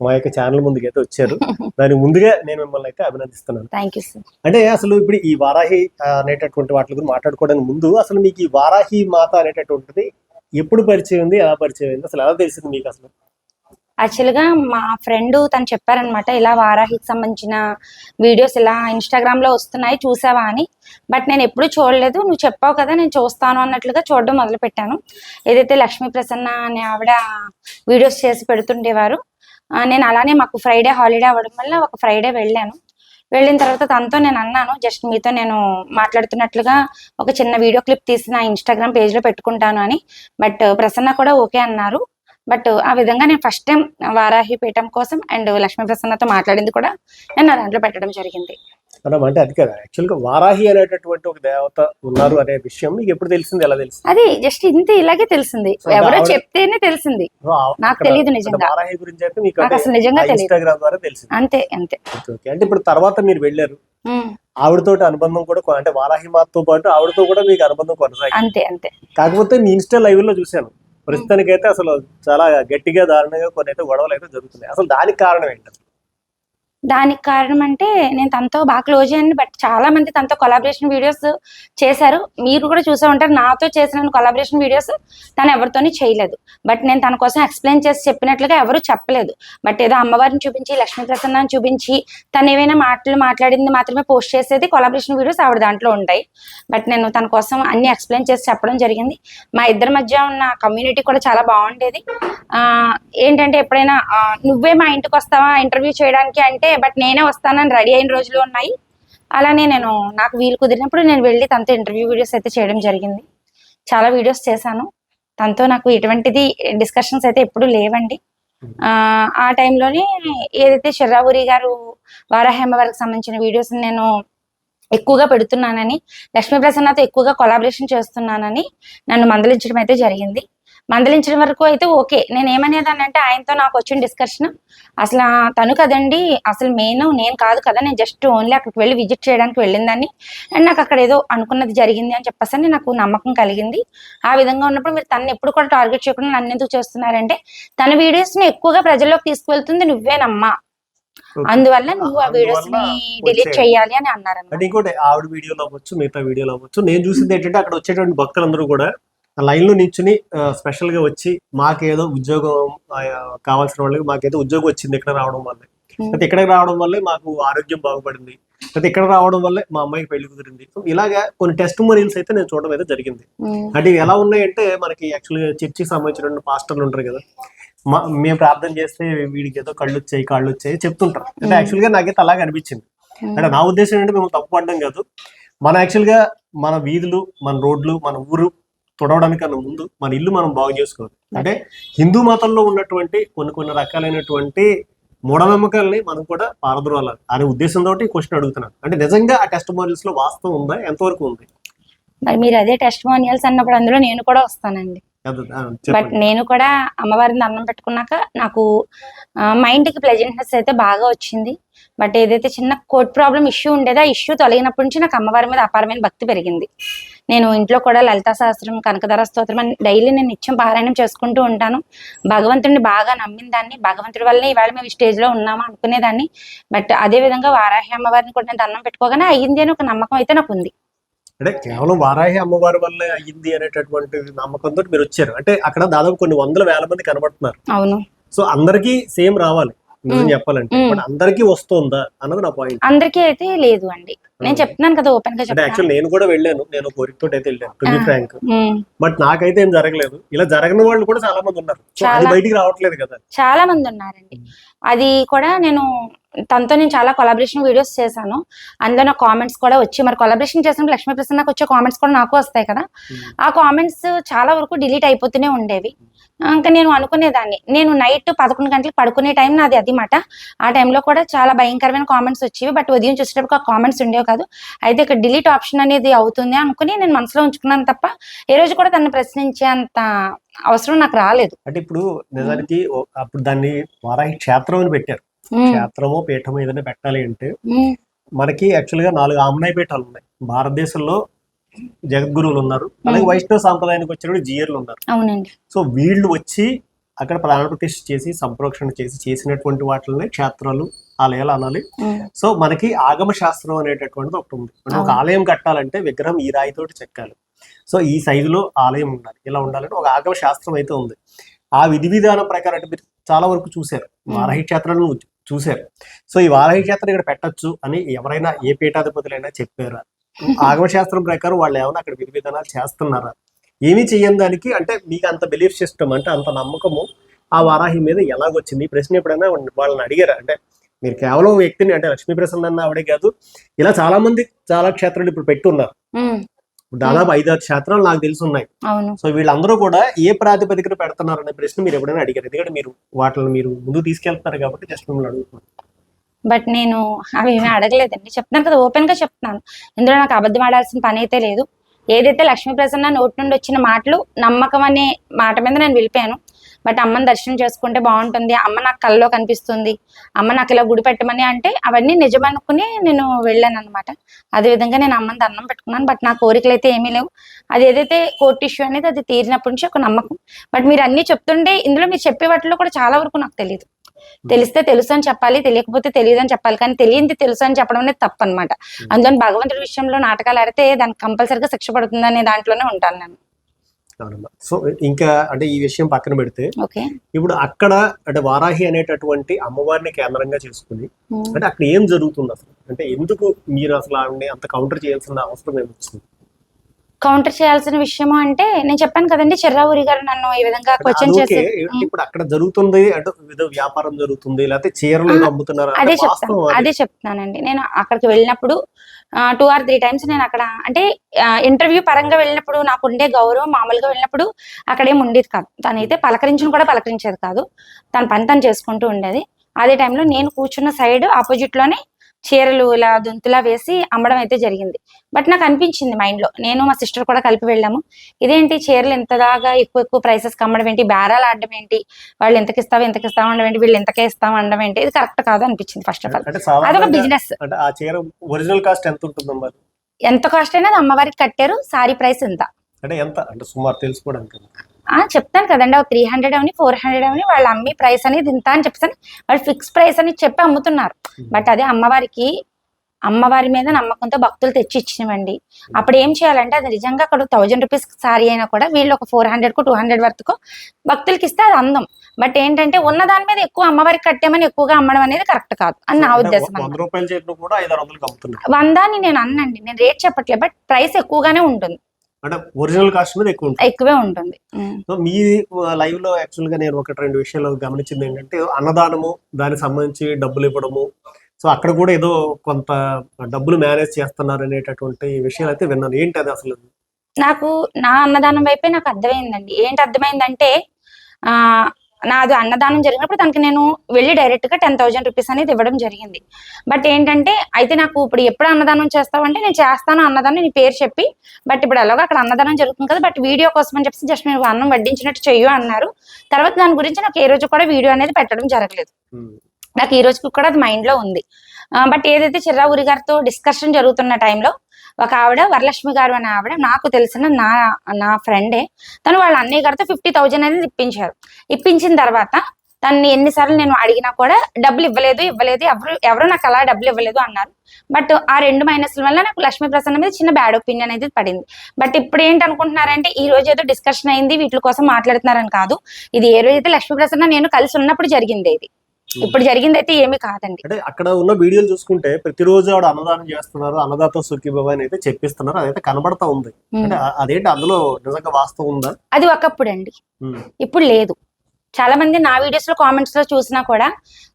మా యొక్క ఛానల్ ముందుకు అయితే వచ్చారు. [LAUGHS] దానికి ముందుగా నేను మిమ్మల్ని అయితే అభినందిస్తున్నాను. థ్యాంక్ యూ సార్ అంటే అసలు ఇప్పుడు ఈ వారాహి అనేటటువంటి వాటి గురించి మాట్లాడుకోవడానికి ముందు అసలు మీకు ఈ వారాహి మాత అనేటటువంటిది ఎప్పుడు పరిచయం ఉంది ఎలా పరిచయం అయింది అసలు ఎలా తెలిసింది మీకు అసలు? యాక్చువల్గా మా ఫ్రెండ్ తను చెప్పారనమాట ఇలా వారాహికి సంబంధించిన వీడియోస్ ఇలా ఇన్స్టాగ్రామ్లో వస్తున్నాయి చూసావా అని. బట్ నేను ఎప్పుడు చూడలేదు నువ్వు చెప్పావు కదా నేను చూస్తాను అన్నట్లుగా చూడడం మొదలు పెట్టాను ఏదైతే లక్ష్మీ ప్రసన్న అనే ఆవిడ వీడియోస్ చేసి పెడుతుండేవారు నేను అలానే మాకు ఫ్రైడే హాలిడే అవ్వడం వల్ల ఒక ఫ్రైడే వెళ్ళాను. వెళ్ళిన తర్వాత తనతో నేను అన్నాను జస్ట్ మీతో నేను మాట్లాడుతున్నట్లుగా ఒక చిన్న వీడియో క్లిప్ తీసి నా ఇన్స్టాగ్రామ్ పేజ్లో పెట్టుకుంటాను అని. బట్ ప్రసన్న కూడా ఓకే అన్నారు. బట్ ఆ విధంగా నేను ఫస్ట్ టైం వారాహి పీఠం కోసం అండ్ లక్ష్మీ ప్రసన్నతో మాట్లాడింది కూడా నేను నా దాంట్లో పెట్టడం జరిగింది. మనం అంటే అది కదా. యాక్చువల్గా వారాహి అనేటటువంటి ఒక దేవత ఉన్నారు అనే విషయం మీకు ఎప్పుడు తెలిసింది? ఎలా తెలిసింది? అది జస్ట్ ఇంత ఇలాగే తెలిసింది. ఎవరో చెప్తేనే తెలిసింది. నాకు తెలియదు నిజంగా. వారాహి గురించి అయితే మీకు అసలు నిజంగా తెలియదు. ఇన్స్టాగ్రామ్ ద్వారా తెలిసింది. అంతే అంతే. ఓకే. అంటే ఇప్పుడు తర్వాత మీరు వెళ్ళారు. ఉమ్, ఆవిడతోటి అనుబంధం కూడా అంటే వారాహి మాతతో పాటు ఆవిడతో కూడా మీకు అనుబంధం కొనసాగింది. అంతే అంతే. కాకపోతే మీ ఇన్స్టా లైవ్లో చూశాను. ప్రస్తుతానికైతే అసలు చాలా గట్టిగా దారుణంగా కొన్ని అయితే గొడవలు అయితే జరుగుతున్నాయి. అసలు దానికి కారణం ఏంటి? దానికి కారణం అంటే నేను తనతో బాగా క్లోజ్ అయ్యాను. బట్ చాలా మంది తనతో కొలాబరేషన్ వీడియోస్ చేశారు. మీరు కూడా చూసే ఉంటారు. నాతో చేసిన కొలాబరేషన్ వీడియోస్ తను ఎవరితోని చేయలేదు. బట్ నేను తన కోసం ఎక్స్ప్లెయిన్ చేసి చెప్పినట్లుగా ఎవరు చెప్పలేదు. బట్ ఏదో అమ్మవారిని చూపించి లక్ష్మీ ప్రసన్నాన్ని చూపించి తను ఏవైనా మాటలు మాట్లాడింది మాత్రమే పోస్ట్ చేసేది కొలాబరేషన్ వీడియోస్ ఆవిడ దాంట్లో ఉంటాయి. బట్ నేను తన కోసం అన్ని ఎక్స్ప్లెయిన్ చేసి చెప్పడం జరిగింది. మా ఇద్దరి మధ్య ఉన్న కమ్యూనిటీ కూడా చాలా బాగుండేది. ఆ, ఏంటంటే ఎప్పుడైనా నువ్వే మా ఇంటికి వస్తావా? ఇంటర్వ్యూ చేయడానికి అంటే బట్ నేనే వస్తానని రెడీ అయిన రోజులు ఉన్నాయి. అలానే నేను నాకు వీలు కుదిరినప్పుడు నేను వెళ్ళి తనతో ఇంటర్వ్యూ వీడియోస్ అయితే చేయడం జరిగింది. చాలా వీడియోస్ చేశాను. తనతో నాకు ఎటువంటిది డిస్కషన్స్ అయితే ఎప్పుడు లేవండి. ఆ, టైంలోనే ఏదైతే షర్రావురి గారు వారాహేమ వారికి సంబంధించిన వీడియోస్ నేను ఎక్కువగా పెడుతున్నానని లక్ష్మీ ప్రసన్నతో ఎక్కువగా కొలాబరేషన్ చేస్తున్నానని నన్ను మందలించడం అయితే జరిగింది. మందలించడం వరకు అయితే ఓకే. నేను ఏమనేదాన్ని అంటే ఆయనతో నాకు వచ్చిన డిస్కషన్ అసలు తను కదండి అసలు మెయిన్ నేను కాదు కదా నేను జస్ట్ ఓన్లీ అక్కడికి వెళ్ళి విజిట్ చేయడానికి వెళ్ళిందని అండ్ నాకు అక్కడ ఏదో అనుకున్నది జరిగింది అని చెప్పేసి నాకు నమ్మకం కలిగింది. ఆ విధంగా ఉన్నప్పుడు మీరు తనని ఎప్పుడు కూడా టార్గెట్ చేయకుండా నన్ను ఎందుకు చేస్తున్నారంటే తన వీడియోస్ని ఎక్కువగా ప్రజల్లోకి తీసుకువెళ్తుంది నువ్వేనమ్మా అందువల్ల నువ్వు ఆ వీడియోస్ని డిలీట్. చేయాలి అని అన్నారు అంటే ఇంకోటి ఆవిడ వీడియోలో అవ్వచ్చు మిగతా వీడియోలో అవ్వచ్చు. నేను చూసింది ఏంటంటే అక్కడ వచ్చేటువంటి భక్తులందరూ కూడా లైన్లో నించుని స్పెషల్గా వచ్చి మాకేదో ఉద్యోగం కావాల్సిన వాళ్ళకి మాకేదో ఉద్యోగం వచ్చింది ఇక్కడ రావడం వల్లే. అయితే ఇక్కడికి రావడం వల్లే మాకు ఆరోగ్యం బాగుపడింది. అయితే ఇక్కడ రావడం వల్లే మా అమ్మాయికి పెళ్ళి కుదిరింది. సో ఇలాగా కొన్ని టెస్ట్ మొరీల్స్ అయితే నేను చూడడం అయితే జరిగింది. అంటే ఇవి ఎలా ఉన్నాయంటే మనకి యాక్చువల్గా చర్చికి సంబంధించిన పాస్టర్లు ఉంటారు కదా మా మేము ప్రార్థన చేస్తే వీడికి ఏదో కళ్ళు వచ్చాయి కాళ్ళు వచ్చాయి చెప్తుంటారు. అంటే Hmm. యాక్చువల్గా నాకైతే అలాగే అనిపించింది. అంటే నా ఉద్దేశం ఏంటంటే మేము తప్పు పడడం కాదు. మన యాక్చువల్గా మన వీధులు మన రోడ్లు మన ఊరు తుడవడానికన్నా ముందు మన ఇల్లు మనం బాగు చేసుకోవాలి. అంటే హిందూ మతంలో ఉన్నటువంటి కొన్ని కొన్ని రకాలైనటువంటి మూఢనమ్మకాలని మనం కూడా పారద్రోలాలి అనే ఉద్దేశంతో క్వశ్చన్ అడుగుతున్నాను. అంటే నిజంగా ఆ టెస్ట్ మోడల్స్లో వాస్తవం ఉందా? ఎంతవరకు ఉంది? మరి మీరు అదే టెస్ట్ మోనియల్స్ అన్నప్పుడు అందులో నేను కూడా వస్తానండి. బట్ నేను కూడా అమ్మవారిని దండం పెట్టుకున్నాక నాకు మైండ్కి ప్లెజెంట్నెస్ అయితే బాగా వచ్చింది. బట్ ఏదైతే చిన్న కోర్ట్ ప్రాబ్లం ఇష్యూ ఉండేదో ఆ ఇష్యూ తొలగినప్పటి నుంచి నాకు అమ్మవారి మీద అపారమైన భక్తి పెరిగింది. నేను ఇంట్లో కూడా లలితా సహస్రం కనకధర స్తోత్రం అని డైలీ నేను నిత్యం పారాయణం చేసుకుంటూ ఉంటాను. భగవంతుడిని బాగా నమ్మిన దాన్ని భగవంతుడి వల్లనే ఇవాళ మేము ఈ స్టేజ్లో ఉన్నామా అనుకునేదాన్ని బట్ అదే విధంగా వారాహి అమ్మవారిని కూడా నేను దండం పెట్టుకోగానే అయ్యింది అని ఒక నమ్మకం అయితే నాకు ఉంది. అంటే కేవలం వారాహి అమ్మవారి వల్లే అయ్యింది అనేటటువంటి నమ్మకంతో మీరు వచ్చారు. అంటే అక్కడ దాదాపు కొన్ని వందల వేల మంది కనబడుతున్నారు. అవును. సో అందరికీ సేమ్ రావాలి. నిజం. చెప్పాలంటే. అందరికీ వస్తుందా అన్నది నా పాయింట్ అందరికీ అయితే లేదు అండి. నేను చెప్తున్నాను కదా ఓపెన్గా అంటే చెప్తాను యాక్చువల్ నేను కూడా వెళ్ళాను నేను కోరికతో అయితే వెళ్ళాను టు. ఫ్రాంక్. బట్ నాకైతే ఏం జరగలేదు. ఇలా జరగని వాళ్ళు కూడా చాలా మంది ఉన్నారు అది. బయటికి రావట్లేదు కదా. చాలా మంది ఉన్నారండి అది కూడా నేను తనతో నేను చాలా కొలాబరేషన్ వీడియోస్ చేశాను. అందులో నా కామెంట్స్ కూడా వచ్చి మరి కొలాబరేషన్ చేసినప్పుడు లక్ష్మీ ప్రసన్నకు వచ్చే కామెంట్స్ కూడా నాకు వస్తాయి కదా. ఆ కామెంట్స్ చాలా వరకు డిలీట్ అయిపోతూనే ఉండేవి. ఇంకా నేను అనుకునేదాన్ని. నేను నైట్ పదకొండు గంటలకు పడుకునే టైం నాది అది మాట ఆ టైంలో కూడా చాలా భయంకరమైన కామెంట్స్ వచ్చేవి. బట్ ఉదయం చూసేటప్పుడు ఆ కామెంట్స్ ఉండేవి కాదు. అయితే ఇక్కడ డిలీట్ ఆప్షన్ అనేది అవుతుంది అనుకుని నేను మనసులో ఉంచుకున్నాను తప్ప ఏ రోజు కూడా తను ప్రశ్నించే అంత అవసరం నాకు రాలేదు. అంటే ఇప్పుడు నిజానికి అప్పుడు దాన్ని వారాహి క్షేత్రం అని పెట్టారు. క్షేత్రమో పీఠమో ఏదైనా పెట్టాలి అంటే మనకి యాక్చువల్గా నాలుగు ఆమ్నాయ పీఠాలు ఉన్నాయి. భారతదేశంలో జగద్గురువులు ఉన్నారు. అలాగే. వైష్ణవ సాంప్రదాయానికి వచ్చినప్పుడు జీయర్లు ఉన్నారు. సో వీళ్ళు వచ్చి అక్కడ ప్రాణ ప్రతిష్ఠ చేసి సంప్రోక్షణ చేసి చేసినటువంటి వాటిని క్షేత్రాలు ఆలయాలు అనాలి సో మనకి ఆగమ శాస్త్రం అనేటటువంటిది ఒకటి ఉంది. ఒక. ఆలయం కట్టాలంటే విగ్రహం ఈ రాయితోటి చెక్కాలి. సో ఈ సైజులో ఆలయం ఉండాలి. ఇలా ఉండాలంటే ఒక ఆగమ శాస్త్రం అయితే ఉంది. ఆ విధి విధానం ప్రకారం అంటే మీరు చాలా వరకు చూశారు. వారాహి క్షేత్రాలను చూశారు. సో ఈ వారాహి క్షేత్రం ఇక్కడ పెట్టొచ్చు అని ఎవరైనా ఏ పీఠాధిపతులైనా చెప్పారా? [LAUGHS] ఆగమ శాస్త్రం ప్రకారం వాళ్ళు ఏమైనా అక్కడ విధి విధానాలు చేస్తున్నారా? ఏమీ చేయని దానికి అంటే మీకు అంత బిలీఫ్ సిస్టమ్ అంటే అంత నమ్మకము ఆ వారాహి మీద ఎలాగొచ్చింది? ఈ ప్రశ్న ఎప్పుడైనా వాళ్ళని అడిగారా? అంటే మీరు కేవలం వ్యక్తిని అంటే లక్ష్మీ ప్రసన్న అన్న ఆవిడే కాదు ఇలా చాలా మంది చాలా క్షేత్రాలు ఇప్పుడు పెట్టున్నారు. దాదాపు ఐదారు క్షేత్రాలు నాకు తెలిసి ఉన్నాయి అవును. సో వీళ్ళందరూ కూడా ఏ ప్రాతిపదికన పెడుతున్నారు అనే ప్రశ్న మీరు ఎప్పుడైనా అడిగారు? ఎందుకంటే మీరు వాటిని మీరు ముందు తీసుకెళ్తున్నారు కాబట్టి జస్ట్ మిమ్మల్ని అడుగుతున్నాను. బట్ నేను అవి ఏమీ అడగలేదండి. చెప్తున్నాను కదా ఓపెన్గా చెప్తున్నాను. ఇందులో నాకు అబద్ధం ఆడాల్సిన పని అయితే లేదు. ఏదైతే లక్ష్మీ ప్రసన్న నోటి నుండి వచ్చిన మాటలు నమ్మకం అనే మాట మీద నేను వెళ్ళిపోయాను. బట్ అమ్మని దర్శనం చేసుకుంటే బాగుంటుంది. అమ్మ నాకు కల్లో కనిపిస్తుంది. అమ్మ నాకు ఇలా గుడి పెట్టమని అంటే అవన్నీ నిజమనుకుని నేను వెళ్ళాను అనమాట విధంగా నేను అమ్మని దండం పెట్టుకున్నాను. బట్ నా కోరికలు అయితే ఏమీ లేవు. అది ఏదైతే కోర్టు ఇష్యూ అనేది అది తీరినప్పటి నుంచి ఒక నమ్మకం. బట్ మీరు అన్ని చెప్తుంటే ఇందులో మీరు చెప్పే వాటిలో కూడా చాలా వరకు నాకు తెలియదు తెలిస్తే తెలుసు అని చెప్పాలి తెలియకపోతే తెలియదు అని చెప్పాలి. కానీ తెలియంది తెలుసు అని చెప్పడం అనేది తప్పు అనమాట అందులో భగవంతుడి విషయంలో నాటకాలు ఆడితే దానికి కంపల్సరిగా శిక్ష పడుతుంది అనే దాంట్లోనే ఉంటాను నేను. అవునమ్మా సో ఇంకా అంటే ఈ విషయం పక్కన పెడితే ఇప్పుడు అక్కడ అంటే వారాహి అనేటటువంటి అమ్మవారిని కేంద్రంగా చేసుకుని అంటే అక్కడ ఏం జరుగుతుంది అసలు? అంటే ఎందుకు మీరు అసలు ఆవిడని అంత కౌంటర్ చేయాల్సిన అవసరం ఏమొచ్చింది కౌంటర్ చేయాల్సిన విషయము అంటే నేను చెప్పాను కదండి చిర్రావురి గారు నన్ను ఈ విధంగా క్వశ్చన్ చేసి ఇప్పుడు అక్కడ జరుగుతుంది అంటే వ్యాపారం జరుగుతుంది లేకపోతే చీరలు అమ్ముతున్నారు అదే చెప్తాను. అదే చెప్తున్నానండి. నేను అక్కడికి వెళ్ళినప్పుడు టూ ఆర్ త్రీ టైమ్స్ నేను అక్కడ అంటే ఇంటర్వ్యూ పరంగా వెళ్ళినప్పుడు నాకు ఉండే గౌరవం మామూలుగా వెళ్ళినప్పుడు అక్కడేం ఉండేది కాదు. తనైతే పలకరించిన కూడా పలకరించేది కాదు. తన పని తను చేసుకుంటూ ఉండేది. అదే టైంలో నేను కూర్చున్న సైడ్ ఆపోజిట్లోనే చీరలు ఇలా దుంతులా వేసి అమ్మడం అయితే జరిగింది. బట్ నాకు అనిపించింది మైండ్లో. నేను మా సిస్టర్ కూడా కలిపి వెళ్ళాము. ఇదేంటి చీరలు ఇంతదాగా ఎక్కువ ఎక్కువ ప్రైసెస్ అమ్మడం ఏంటి? బేరాలు ఆడడం ఏంటి? వాళ్ళు ఎంతకి ఇస్తావు ఎంతకి ఇస్తావు అనడం ఏంటి? వీళ్ళు ఎంతకే ఇస్తాం అనడం ఏంటి? ఇది కరెక్ట్ కాదు అనిపించింది ఫస్ట్ ఆఫ్ ఆల్ అదొక బిజినెస్ ఒరిజినల్ కాస్ట్ ఎంత ఉంటుందమ్మా ఎంత కాస్ట్ అయినా అమ్మవారికి కట్టారు. సారీ ప్రైస్ ఎంత? అంటే ఎంత? అంటే సుమారు తెలుసుకోవడానికి చెప్తాను కదండి. త్రీ హండ్రెడ్ అవని ఫోర్ హండ్రెడ్ అవని వాళ్ళు అమ్మి ప్రైస్ అనేది ఇంత అని చెప్పేసి వాళ్ళు ఫిక్స్ ప్రైస్ అని చెప్పి అమ్ముతున్నారు. బట్ అదే అమ్మవారికి అమ్మవారి మీద నమ్మకంతో భక్తులు తెచ్చి ఇచ్చినవండి అప్పుడు ఏం చేయాలంటే అది నిజంగా అక్కడ థౌజండ్ రూపీస్ సారీ అయినా కూడా వీళ్ళు ఒక ఫోర్ హండ్రెడ్కు టూ హండ్రెడ్ వరకు భక్తులకి ఇస్తే అది అందం. బట్ ఏంటంటే ఉన్న దాని మీద ఎక్కువ అమ్మవారికి కట్టామని ఎక్కువగా అమ్మడం అనేది కరెక్ట్ కాదు. అని నా ఉద్దేశం వంద నేను అన్నండి నేను రేట్ చెప్పట్లేదు బట్ ప్రైస్ ఎక్కువగానే ఉంటుంది. అంటే ఒరిజినల్ కాస్ట్ మీద ఎక్కువ ఉంటుంది. ఎక్కువే ఉంటుంది. సో మీ లైవ్లో యాక్చువల్గా నేను ఒకటి రెండు విషయాలు గమనించింది ఏంటంటే అన్నదానము దానికి సంబంధించి డబ్బులు ఇవ్వడము. సో అక్కడ కూడా ఏదో కొంత డబ్బులు మేనేజ్ చేస్తున్నారు అనేటటువంటి విషయాలు అయితే విన్నాను. ఏంటి అది అసలు? నాకు నా అన్నదానం వైపే నాకు అర్థమైందండి. ఏంటి అర్థమైందంటే ఆ నాది అన్నదానం జరిగినప్పుడు తనకి నేను వెళ్ళి డైరెక్ట్గా టెన్ థౌజండ్ రూపీస్ అనేది ఇవ్వడం జరిగింది. బట్ ఏంటంటే అయితే నాకు ఇప్పుడు ఎప్పుడు అన్నదానం చేస్తావంటే నేను చేస్తాను అన్నదానం నీ పేరు చెప్పి బట్ ఇప్పుడు ఎలాగో అక్కడ అన్నదానం జరుగుతుంది కదా బట్ వీడియో కోసం అని చెప్పి జస్ట్ మీరు అన్నం వడ్డించినట్టు చెయ్యు అన్నారు. తర్వాత దాని గురించి నాకు ఏ రోజు కూడా వీడియో అనేది పెట్టడం జరగలేదు. ఉమ్, నాకు ఈ రోజుకి కూడా అది మైండ్లో ఉంది. బట్ ఏదైతే చిర్రావురి గారితో డిస్కషన్ జరుగుతున్న టైంలో ఒక ఆవిడ వరలక్ష్మి గారు అనే ఆవిడ నాకు తెలిసిన నా నా ఫ్రెండే తను వాళ్ళ అన్నయ్య గారితో ఫిఫ్టీ థౌజండ్ అనేది ఇప్పించారు. ఇప్పించిన తర్వాత తన్ని ఎన్నిసార్లు నేను అడిగినా కూడా డబ్బులు ఇవ్వలేదు ఇవ్వలేదు ఎవరు ఎవరు నాకు అలా డబ్బులు ఇవ్వలేదు అన్నారు. బట్ ఆ రెండు మైనస్ల వల్ల నాకు లక్ష్మీ ప్రసన్న మీద చిన్న బ్యాడ్ ఒపీనియన్ అనేది పడింది. బట్ ఇప్పుడు ఏంటి అనుకుంటున్నారంటే ఈ రోజు ఏదో డిస్కషన్ అయింది వీటి కోసం మాట్లాడుతున్నారని కాదు. ఇది ఏ రోజు అయితే లక్ష్మీ ప్రసన్న నేను కలిసి ఉన్నప్పుడు జరిగింది ఇది. ఇప్పుడు జరిగింది అయితే ఏమీ కాదండి. అంటే అక్కడ ఉన్న వీడియోలు చూసుకుంటే ప్రతిరోజు ఆవిడ అన్నదానం చేస్తున్నారు అన్నదాత సుఖీభవ అని అయితే చెప్పిస్తున్నారు అదైతే కనబడతా ఉంది. అంటే అదేంటి అందులో నిజంగా వాస్తవం ఉందా? అది ఒకప్పుడు అండి. ఇప్పుడు లేదు. చాలా మంది నా వీడియోస్లో కామెంట్స్లో చూసినా కూడా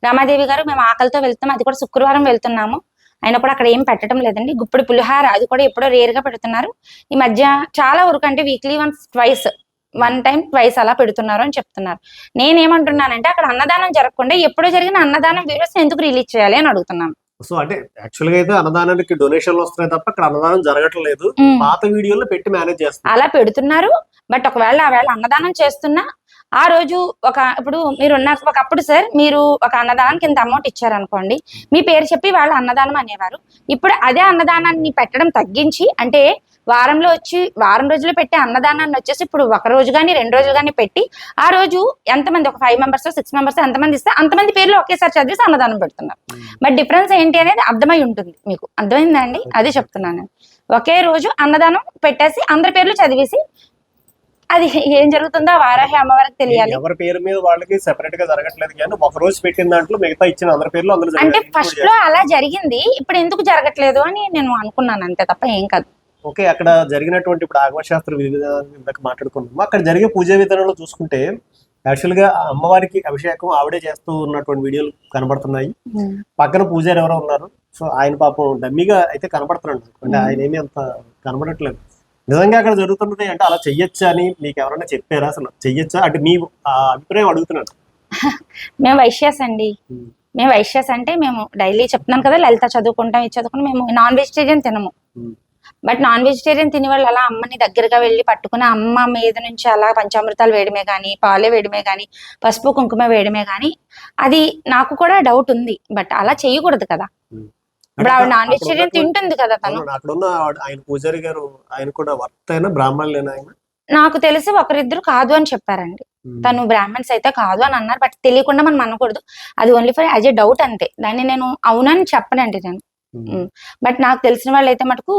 రామాదేవి గారు మేము ఆకలితో వెళ్తాం అది కూడా శుక్రవారం వెళ్తున్నాము. అయినా కూడా అక్కడ ఏం పెట్టడం లేదండి. గుప్పుడు పులిహార అది కూడా ఎప్పుడో రేర్గా పెడుతున్నారు. ఈ మధ్య చాలా వరకు అంటే weekly once twice one time twice అలా పెడుతున్నారు అని చెప్తున్నారు. నేనేమంటున్నానంటే అక్కడ అన్నదానం జరగకుండా ఎప్పుడో జరిగిన అన్నదానం వీడియోస్ ఎందుకు రిలీజ్ చేయాలి అని అడుగుతున్నాను. సో అంటే యాక్చువల్గా అయితే అన్నదానానికి డొనేషన్లు వస్తున్నాయి తప్ప అక్కడ అన్నదానం జరగట్లేదు. పాత వీడియోలో పెట్టి మేనేజ్ చేస్తున్నారు. అలా పెడుతున్నారు. బట్ ఒకవేళ ఆ వేళ అన్నదానం చేస్తున్నా ఆ రోజు ఒక ఇప్పుడు మీరు ఉన్నారు ఒకప్పుడు సార్ మీరు ఒక అన్నదానానికి ఇంత అమౌంట్ ఇచ్చారనుకోండి మీ పేరు చెప్పి వాళ్ళు అన్నదానం అనేవారు. ఇప్పుడు అదే అన్నదానాన్ని పెట్టడం తగ్గించి అంటే వారంలో వచ్చి వారం రోజులు పెట్టే అన్నదానాన్ని వచ్చేసి ఇప్పుడు ఒక రోజు కానీ రెండు రోజులు కానీ పెట్టి ఆ రోజు ఎంతమంది ఒక ఫైవ్ మెంబర్స్ సిక్స్ మెంబర్స్ ఎంతమంది ఇస్తే అంతమంది పేర్లు ఒకేసారి చదివేసి అన్నదానం పెడుతున్నారు. బట్ డిఫరెన్స్ ఏంటి అనేది అర్థమై ఉంటుంది మీకు. అర్థమైందా అండి? అది చెప్తున్నాను. నేను. ఒకే రోజు అన్నదానం పెట్టేసి అందరి పేర్లు చదివేసి అది ఏం జరుగుతుందో వారాహి అమ్మవారికి తెలియాలి. ఎవరి పేరు మీద వాళ్ళకి సెపరేట్గా జరగట్లేదు కానీ ఒక రోజు పెట్టిన దాంట్లో మిగతా ఇచ్చిన అందరి పేర్లు అందరూ అంటే. ఫస్ట్లో అలా జరిగింది. ఇప్పుడు ఎందుకు జరగట్లేదు అని నేను అనుకున్నాను. అంతే తప్ప ఏం కాదు. ఓకే అక్కడ జరిగినటువంటి ఇప్పుడు ఆగమశాస్త్ర విధి విధానాలు ఇందాక మాట్లాడుకున్నాము. అక్కడ జరిగే పూజా విధానంలో చూసుకుంటే యాక్చువల్గా ఆ అమ్మవారికి అభిషేకం ఆవిడే చేస్తూ ఉన్నటువంటి వీడియోలు కనబడుతున్నాయి. పక్కన పూజారి ఎవరో ఉన్నారు. సో ఆయన పాపం డమ్మీగా అయితే కనబడుతున్నాడు. అంటే ఆయన ఏమీ అంత కనబడట్లేదు. నిజంగా అక్కడ జరుగుతున్నది అంటే అలా చెయ్యొచ్చా అని మీకు ఎవరైనా చెప్పారా? అసలు చెయ్యొచ్చా? అంటే మీ అభిప్రాయం అడుగుతున్నాను. [LAUGHS] మేము వైశ్యాస్ అండి. ఉమ్. మేము వైశ్యాస్ అంటే మేము డైలీ చెప్తున్నాను కదా లలిత చదువుకుంటాం ఇది చదువుకుంటాం మేము నాన్ వెజిటేరియన్ తినము. బట్ నాన్ వెజిటేరియన్ తినే వాళ్ళు అలా అమ్మని దగ్గరగా వెళ్ళి పట్టుకుని అమ్మ మీద నుంచి అలా పంచామృతాలు వేయడమే కానీ పాలే వేయడమే కానీ పసుపు కుంకుమ వేయడమే కానీ అది నాకు కూడా డౌట్ ఉంది. బట్ అలా చేయకూడదు కదా. ఇప్పుడు ఆవిడ నాన్ వెజిటేరియన్ తింటుంది కదా తను. ఆయన పూజారి గారు ఆయన కూడా వర్త అయినా బ్రాహ్మణులేనా ఆయన? నాకు తెలిసి ఒకరిద్దరు కాదు అని చెప్పారండి. తను బ్రాహ్మణ్స్ అయితే కాదు అని అన్నారు. బట్ తెలియకుండా మనం అనకూడదు. అది only for as a doubt అంతే. దాన్ని నేను అవునని చెప్పనండి నేను. బట్ నాకు తెలిసిన వాళ్ళు అయితే మటుకు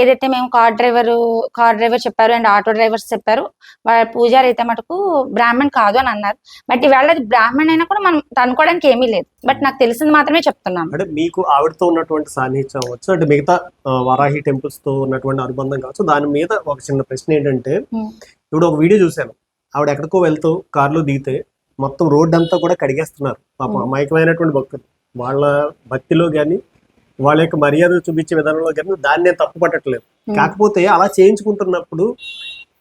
ఏదైతే మేము కార్ డ్రైవర్ కార్ డ్రైవర్ చెప్పారు అండ్ ఆటో డ్రైవర్స్ చెప్పారు వాళ్ళ పూజారి అయితే మటుకు బ్రాహ్మణ్ కాదు అని అన్నారు. బట్ అది బ్రాహ్మణ్ అయినా కూడా మనం అనుకోవడానికి ఏమీ లేదు. బట్ నాకు తెలిసింది మాత్రమే చెప్తున్నాను. అంటే మీకు ఆవిడతో ఉన్నటువంటి సాన్నిహిత్యం అవ్వచ్చు అంటే మిగతా వరాహి టెంపుల్స్తో ఉన్నటువంటి అనుబంధం కావచ్చు. దాని మీద ఒక చిన్న ప్రశ్న ఏంటంటే. ఇప్పుడు ఒక వీడియో చూశాను. ఆవిడ ఎక్కడికో వెళ్తూ కారులో దిగితే మొత్తం రోడ్ అంతా కూడా కడిగేస్తున్నారు. పాపం. అమాయకమైనటువంటి భక్తులు. వాళ్ళ భక్తిలో కానీ వాళ్ళ యొక్క మర్యాద చూపించే విధానంలో కానీ దాన్ని నేను తప్పు పట్టట్లేదు. కాకపోతే అలా చేయించుకుంటున్నప్పుడు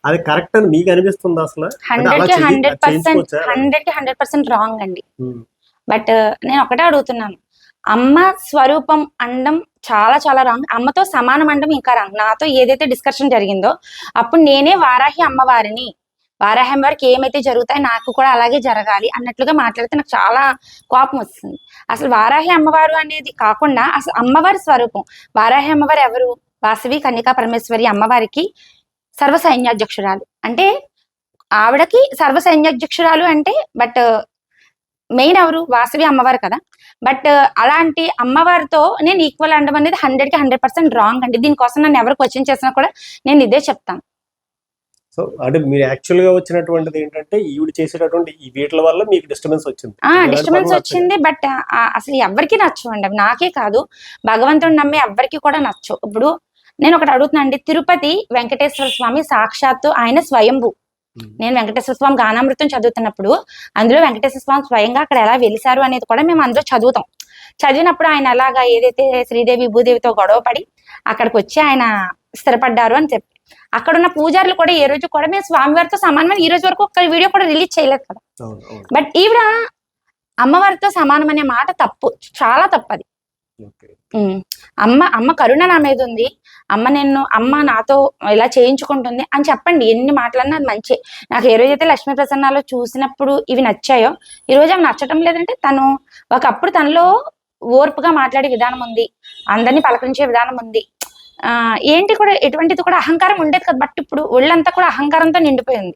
అది కరెక్ట్ అని మీకు అనిపిస్తుంది అసలు? Hundred percent? Hundred hundred percent wrong అండి. బట్ నేను ఒకటే అడుగుతున్నాను. అమ్మ స్వరూపం అండం చాలా చాలా రాంగ్. అమ్మతో సమానం అండం ఇంకా రాంగ్. నాతో ఏదైతే డిస్కషన్ జరిగిందో అప్పుడు నేనే వారాహి అమ్మవారిని. వారాహం వారికి ఏమైతే జరుగుతాయో నాకు కూడా అలాగే జరగాలి అన్నట్లుగా మాట్లాడితే నాకు చాలా కోపం వస్తుంది. అసలు వారాహి అమ్మవారు అనేది కాకుండా అసలు అమ్మవారి స్వరూపం. వారాహి అమ్మవారు ఎవరు? వాసవి కన్యకా పరమేశ్వరి అమ్మవారికి సర్వ సైన్యాధ్యక్షురాలు అంటే ఆవిడకి సర్వ సైన్యాధ్యక్షురాలు అంటే బట్ మెయిన్ ఎవరు? వాసవి అమ్మవారు కదా. బట్ అలాంటి అమ్మవారితో నేను ఈక్వల్ అనడం అనేది హండ్రెడ్కి హండ్రెడ్ పర్సెంట్ రాంగ్ అండి. దీనికోసం నన్ను ఎవరు క్వశ్చన్ చేసినా కూడా నేను ఇదే చెప్తాను. సో అంటే మీరు యాక్చువల్గా వచ్చినటువంటిది ఏంటంటే ఈవిడ చేసేటటువంటి ఈ వీటిల వల్ల మీకు డిస్టర్బెన్స్ వచ్చింది. డిస్టర్బెన్స్ వచ్చింది బట్ అసలు ఎవరికి నచ్చవండి. నాకే కాదు. భగవంతుడు నమ్మే ఎవరికి కూడా నచ్చవు. ఇప్పుడు నేను ఒకటి అడుగుతున్నా అండి. తిరుపతి వెంకటేశ్వర స్వామి సాక్షాత్తు ఆయన స్వయంభూ. నేను వెంకటేశ్వర స్వామి గానామృతం చదువుతున్నప్పుడు అందులో వెంకటేశ్వర స్వామి స్వయంగా అక్కడ ఎలా వెలిసారు అనేది కూడా మేము అందులో చదువుతాం. చదివినప్పుడు ఆయన ఎలాగా ఏదైతే శ్రీదేవి భూదేవితో గొడవ పడి అక్కడికి వచ్చి ఆయన స్థిరపడ్డారు అని చెప్పి అక్కడ ఉన్న పూజారులు కూడా ఏ రోజు కూడా మేము స్వామివారితో సమానమని ఈ రోజు వరకు ఒక వీడియో కూడా రిలీజ్ చేయలేదు కదా. బట్ ఈవిడ అమ్మవారితో సమానం అనే మాట తప్పు చాలా తప్పది. అమ్మ అమ్మ కరుణ నా మీద ఉంది అమ్మ నేను అమ్మ నాతో ఇలా చేయించుకుంటుంది అని చెప్పండి ఎన్ని మాటలన్నా అది మంచి. నాకు ఏ రోజైతే లక్ష్మీ ప్రసన్నాలో చూసినప్పుడు ఇవి నచ్చాయో ఈ రోజు అవి నచ్చటం లేదంటే తను ఒకప్పుడు తనలో ఓర్పుగా మాట్లాడే విధానం ఉంది అందరినీ పలకరించే విధానం ఉంది. ఏంటి కూడా ఎటువంటిది కూడా అహంకారం ఉండేది కదా. బట్ ఇప్పుడు ఒళ్ళంతా కూడా అహంకారంతో నిండిపోయింది.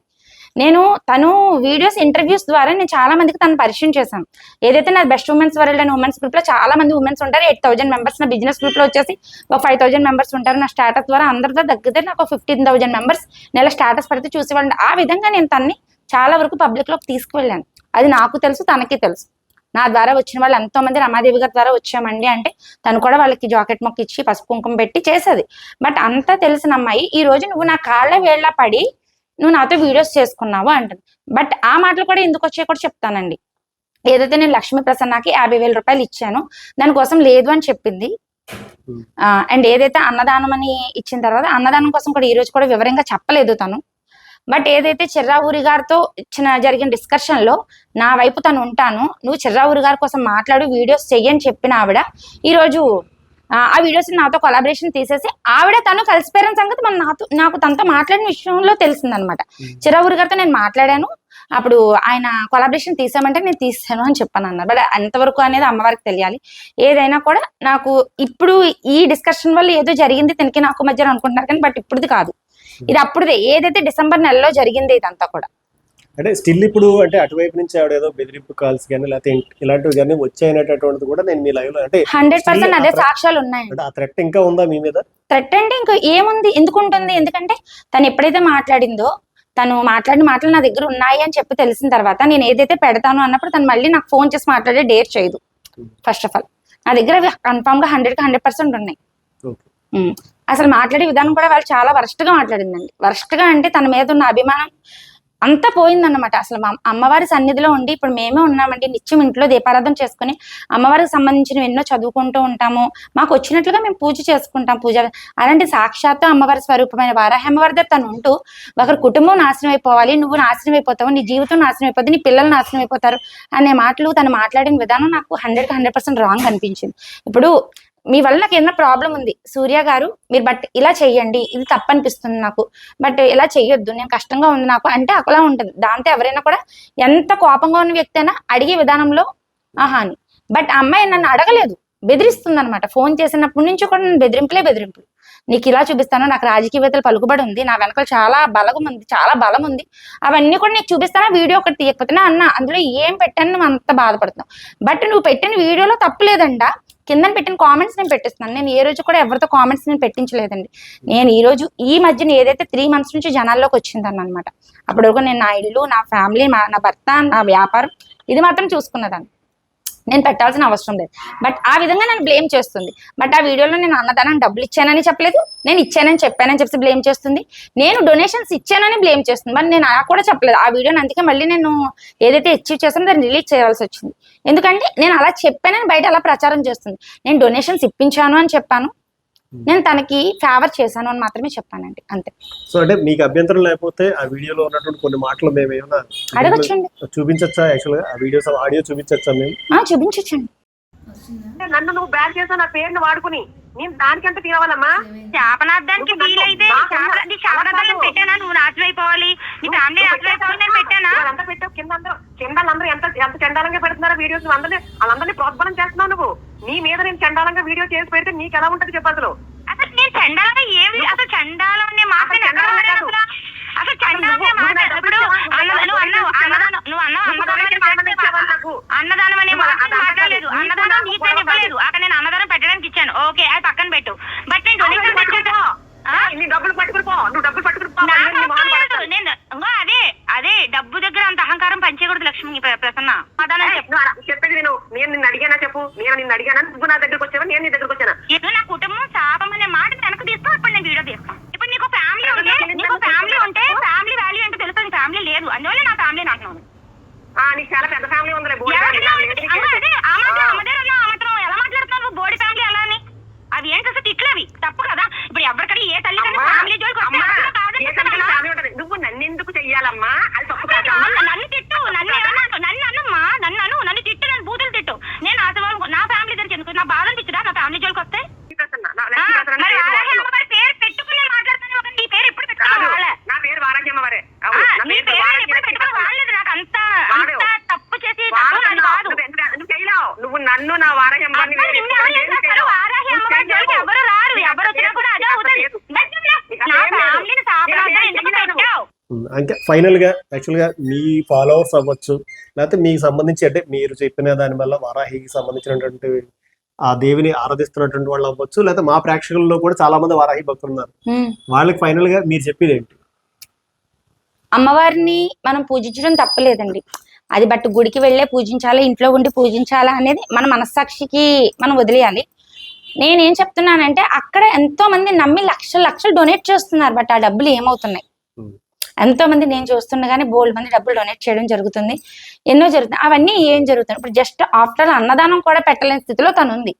నేను తను వీడియోస్ ఇంటర్వ్యూస్ ద్వారా నేను చాలా మందికి తను పరిచయం చేశాను. ఏదైతే నా best women's world and women's గ్రూప్లో చాలా మంది ఉమెన్స్ ఉంటారు. ఎయిట్ థౌసండ్ మెంబర్స్ నా బిజినెస్ గ్రూప్లో వచ్చేసి ఒక ఫైవ్ థౌసండ్ మెంబర్స్ ఉంటారు నా స్టాటస్ ద్వారా. అందరితో దగ్గర నాకు ఫిఫ్టీన్ థౌసండ్ మెంబర్స్ నెల స్టాటస్ పడితే చూసేవాళ్ళు ఆ విధంగా నేను తన్ని చాలా వరకు పబ్లిక్లోకి తీసుకువెళ్ళాను. అది నాకు తెలుసు తనకి తెలుసు. నా ద్వారా వచ్చిన వాళ్ళు ఎంతో మంది రమాదేవి గారి ద్వారా వచ్చామండి అంటే తను కూడా వాళ్ళకి జాకెట్ మొక్క ఇచ్చి పసుపు కుంకుమ పెట్టి చేసేది. బట్ అంతా తెలిసిన అమ్మాయి ఈ రోజు నువ్వు నా కాళ్ళ వేళ్ళ పడి నువ్వు నాతో వీడియోస్ చేసుకున్నావు అంటుంది. బట్ ఆ మాటలు కూడా ఎందుకు వచ్చాయి కూడా చెప్తానండి. ఏదైతే నేను లక్ష్మీ ప్రసన్నకి యాభై వేల రూపాయలు ఇచ్చానో దానికోసం లేదు అని చెప్పింది. అండ్ ఏదైతే అన్నదానం అని ఇచ్చిన తర్వాత అన్నదానం కోసం కూడా ఈ రోజు కూడా వివరంగా చెప్పలేదు తను. బట్ ఏదైతే చిర్రా ఊరి గారితో ఇచ్చిన జరిగిన డిస్కషన్లో నా వైపు తను ఉంటాను నువ్వు చిర్రా ఊరి గారి కోసం మాట్లాడు వీడియోస్ చెయ్యని చెప్పిన ఆవిడ ఈ రోజు ఆ, వీడియోస్ నాతో కొలాబరేషన్ తీసేసి ఆవిడ తను కలిసిపోయిన సంగతి మన నాతో నాకు తనతో మాట్లాడిన విషయంలో తెలిసిందనమాట. చిరా ఊరి గారితో నేను మాట్లాడాను అప్పుడు ఆయన కొలాబరేషన్ తీసామంటే నేను తీసాను అని చెప్పాను అన్నారు. బట్ ఎంతవరకు అనేది అమ్మవారికి తెలియాలి. ఏదైనా కూడా నాకు ఇప్పుడు ఈ డిస్కషన్ వల్ల ఏదో జరిగింది తనకి నాకు మధ్య అనుకుంటున్నారు కానీ బట్ ఇప్పుడుది కాదు. ఇది అప్పుడుదే ఏదైతే డిసెంబర్ నెలలో జరిగింది ఇదంతా కూడా. అంటే స్టిల్ ఇప్పుడు అంటే అటువైపు నుంచి ఆవిడ ఏదో బెదిరింపు కాల్స్ కానీ లేకపోతే ఇలాంటివి కానీ వచ్చాయనేటటువంటిది కూడా నేను మీ లైవ్లో అంటే హండ్రెడ్ పర్సెంట్ అదే సాక్ష్యాలు ఉన్నాయండి. అంటే ఆ థ్రెట్ ఇంకా ఉందా మీ మీద? థ్రెట్ అంటే ఇంకా ఏముంది? ఎందుకు ఉంటుంది? ఎందుకంటే తను ఎప్పుడైతే మాట్లాడిందో తను మాట్లాడిన మాటలు నా దగ్గర ఉన్నాయి అని చెప్పి తెలిసిన తర్వాత నేను ఏదైతే పెడతాను అన్నప్పుడు తను మళ్ళీ నాకు ఫోన్ చేసి మాట్లాడే డేర్ చేయదు. First of all. నా దగ్గర అవి కన్ఫామ్గా హండ్రెడ్కి హండ్రెడ్ పర్సెంట్ ఉన్నాయి. అసలు మాట్లాడే విధానం కూడా వాళ్ళు చాలా వరస్ట్గా మాట్లాడిందండి. వరస్ట్గా అంటే తన మీద ఉన్న అభిమానం అంతా పోయిందన్నమాట. అసలు మా అమ్మవారి సన్నిధిలో ఉండి ఇప్పుడు మేమే ఉన్నామండి నిత్యం ఇంట్లో దీపారాధన చేసుకుని అమ్మవారికి సంబంధించిన ఎన్నో చదువుకుంటూ ఉంటాము. మాకు వచ్చినట్లుగా మేము పూజ చేసుకుంటాం. పూజ అలాంటి సాక్షాత్తు అమ్మవారి స్వరూపమైన వారాహి అమ్మవారి దగ్గర తను ఉంటూ ఒకరి కుటుంబం నాశనం అయిపోవాలి నువ్వు నాశనం అయిపోతావు నీ జీవితం నాశనం అయిపోతుంది నీ పిల్లలు నాశనం అయిపోతారు అనే మాటలు తను మాట్లాడిన విధానం నాకు హండ్రెడ్ హండ్రెడ్ పర్సెంట్ రాంగ్ అనిపించింది. ఇప్పుడు మీ వల్ల నాకు ఏదైనా ప్రాబ్లం ఉంది. సూర్య గారు మీరు బట్ ఇలా చెయ్యండి. ఇది తప్పనిపిస్తుంది నాకు. బట్ ఇలా చెయ్యొద్దు. నేను కష్టంగా ఉంది నాకు. అంటే అలా ఉంటుంది. దాంతో ఎవరైనా కూడా ఎంత కోపంగా ఉన్న వ్యక్తి అయినా అడిగే విధానంలో ఆహా అని. బట్ అమ్మాయి నన్ను అడగలేదు. బెదిరిస్తుంది అనమాట ఫోన్ చేసినప్పటి నుంచి కూడా నేను బెదిరింపులే బెదిరింపులు. నీకు ఇలా చూపిస్తాను. నాకు రాజకీయవేత్తలు పలుకుబడి ఉంది. నా వెనకాల చాలా బలం ఉంది. చాలా బలం ఉంది. అవన్నీ కూడా నీకు చూపిస్తాను? వీడియో ఒకటి తీయకపోతే అన్న. అందులో ఏం పెట్టాను నువ్వు అంత బాధపడుతున్నావు. బట్ నువ్వు పెట్టిన వీడియోలో తప్పు లేదండా? కింద పెట్టిన కామెంట్స్ నేను పెట్టిస్తున్నాను. నేను ఏ రోజు కూడా ఎవరితో కామెంట్స్ నేను పెట్టించలేదండి. నేను ఈ రోజు ఈ మధ్యన ఏదైతే త్రీ మంత్స్ నుంచి జనాల్లోకి వచ్చిందని అనమాట అప్పటి వరకు నేను నా ఇల్లు నా ఫ్యామిలీ నా భర్త నా వ్యాపారం ఇది మాత్రం చూసుకున్నదాన్ని. నేను పెట్టాల్సిన అవసరం లేదు. బట్ ఆ విధంగా నన్ను బ్లేమ్ చేస్తుంది. బట్ ఆ వీడియోలో నేను అన్నదానం డబ్బులు ఇచ్చానని చెప్పలేదు. నేను ఇచ్చానని చెప్పానని చెప్పి బ్లేమ్ చేస్తుంది. నేను డొనేషన్స్ ఇచ్చానని బ్లేమ్ చేస్తుంది. మరి నేను అలా కూడా చెప్పలేదు. ఆ వీడియోని అందుకే మళ్ళీ నేను ఏదైతే అచీవ్ చేస్తానో దాన్ని రిలీజ్ చేయాల్సి వచ్చింది. ఎందుకంటే నేను అలా చెప్పానని బయట అలా ప్రచారం చేస్తుంది. నేను డొనేషన్స్ ఇప్పించాను అని చెప్పాను. నేను తనకి ఫేవర్ చేశాను అని మాత్రమే చెప్పానండి అంతే. సో అంటే మీకు అభ్యంతరం లేకపోతే ఆ వీడియోలో ఉన్నటువంటి కొన్ని మాటలు మేము ఏమైనా అడగొచ్చండి. చూపించచ్చా? యాక్చువల్గా ఆ వీడియోస్ ఆడియో చూపించచ్చా మేము? ఆ, చూపించొచ్చండి. అంటే నన్ను నువ్వు బ్యాన్ చేసావు నా పేరుని వాడుకుని. నేను దానికంత తీరవాలమ్మా శాపనార్థానికి నువ్వు నన్ను- వీలైతే నాకు శాప- నీ శాపనార్థాలు నేను పెట్టానా? నువ్వు నాశనం అయిపోవాలి. నీ ఫ్యామిలీ నాశనం అయిపోవాలి నేను పెట్టానా? అంతా పెట్టావు. కింద అందరూ అందరూ ఎంత ఎంత చండాలంగా పెడుతున్నారో వీడియోస్ అందరినీ వాళ్ళందరినీ ప్రోత్సాహం చేస్తున్నావు నువ్వు. నీ మీద నేను చండాలంగా వీడియో చేసి పెడితే నీకు ఎలా ఉంటది చెప్పు అసలు అసలు నేను చండాలంగా ఏమి అసలు చండాలం మాట నేను అసలు? అసలు చండాలం అనే మాట ఇప్పుడు అన్న- నువ్వు అన్నావు అన్నదానం నువ్వు అన్నావు అన్నదానం అనే అన్నదానం మాట్లాడలేదు. అన్నదానం నీకు నేను ఇవ్వలేదు. అక్కడ నేను అన్నదానం పెట్టడానికి ఇచ్చాను. ఓకే అది పక్కన పెట్టు. బట్ నేను డొనేషన్ తెచ్చాను. డబ్బులు పట్టుకుని పో. నువ్వు డబ్బులు పట్టుకుని పో. నాకు నేను అదే అదే డబ్బు దగ్గర అంత అహంకారం పంచేయకూడదు లక్ష్మి ప్ర- ప్రసన్న. చెప్పేది నేను నేను నిన్ను అడిగానా చెప్పు? నేను నిన్ను అడిగానా? నువ్వు నా దగ్గరకు వచ్చావా? నేను నీ దగ్గరకు వచ్చానా? నా కుటుంబం శాపం అనే మాట వెనక తీసుకో. అప్పుడు నేను వీడియో తీస్తాను నీకు ఫ్యామిలీ ఉంటే ఫ్యామిలీ వాల్యూ ఏంటో తెలుస్తుంది ఫ్యామిలీ లేదు. అందువల్ల నా ఫ్యామిలీ ఆ నీకు చాలా పెద్ద ఫ్యామిలీ ఉందిలే బోడి ఆ ఆ. ఎలా మాట్లాడుతున్నావు? నువ్వు బోడి ఫ్యామిలీ ఎలా అని? అవి ఏంటి అసలు తిట్లు అవి? తప్పు కదా? ఇప్పుడు ఎవరికైనా ఏ తల్లి ఫ్యామిలీ జోలికి వస్తే. నువ్వు నన్ను ఎందుకు చెయ్యాలమ్మా? అది తప్పు కాదు నన్ను తిట్టు. నన్ను నన్ను అనమ్మా. నన్ను అను. నన్ను తిట్టు నన్ను బూతులు తిట్టు. నేను ఆశవాళ్ళు. నా ఫ్యామిలీ దగ్గరికి ఎందుకు? నా బాధ అనిపించదా? నా ఫ్యామిలీ జోలికి వస్తే? ఆ, పేరు పెట్టుకుని మాట్లాడుతున్నా ఎప్పుడు పెట్టుకున్నావు వాళ్ళ నా పేరు వారాహ్యమ్మ వారే ఆ, అవును, నా నీ పేరు పేరు వారాహ్యమ్మ ఎప్పుడు పెట్టుకుని ప్రసన్న. వాళ్ళలేదు నాకు అంత వాడు. అంత తప్పు చేసి తప్పు వాడు నాది అన్నావు. కాదు నువ్వు ఎంత- నువ్వు చేయలేవు. నువ్వు నన్ను నా వారాహ్యమ్మ అబ్బా, నిన్ను ఎవరు చేస్తారు? వారాహి అమ్మవారి జోలికి ఎవరు రారు ఎవరు వచ్చినా కూడా అదే అవుతుంది బట్ నువ్వు నా ఫ్యామిలీని సాపరాధం ఎందుకు పెట్టావు అంటే ఫైనల్గా యాక్చువల్గా మీ ఫాలోవర్స్ అవ్వచ్చు లేకపోతే మీకు సంబంధించి అంటే మీరు చెప్పిన దాని వల్ల వారాహికి సంబంధించినటువంటి ఆ దేవిని ఆరాధిస్తున్నటువంటి వాళ్ళు అవ్వచ్చు లేకపోతే మా ప్రేక్షకుల్లో కూడా చాలా మంది వారాహి భక్తులు ఉన్నారు. వాళ్ళకి ఫైనల్గా మీరు చెప్పేది ఏంటి అమ్మవారిని మనం పూజించడం తప్పలేదండి అది బట్ గుడికి వెళ్ళే పూజించాలి ఇంట్లో ఉండి పూజించాలా అనేది మన మనస్సాక్షికి మనం వదిలేయాలి నేనేం చెప్తున్నానంటే అక్కడ ఎంతో మంది నమ్మి లక్షలు లక్షలు డొనేట్ చేస్తున్నారు బట్ ఆ డబ్బులు ఏమవుతున్నాయి. ఎంతో మంది నేను చూస్తుండగానే బోల్డ్ మంది డబ్బులు డొనేట్ చేయడం జరుగుతుంది. ఎన్నో జరుగుతుంది అవన్నీ ఏం జరుగుతుంది ఇప్పుడు జస్ట్ ఆఫ్టర్ అన్నదానం కూడా పెట్టలేని స్థితిలో తను ఉంది.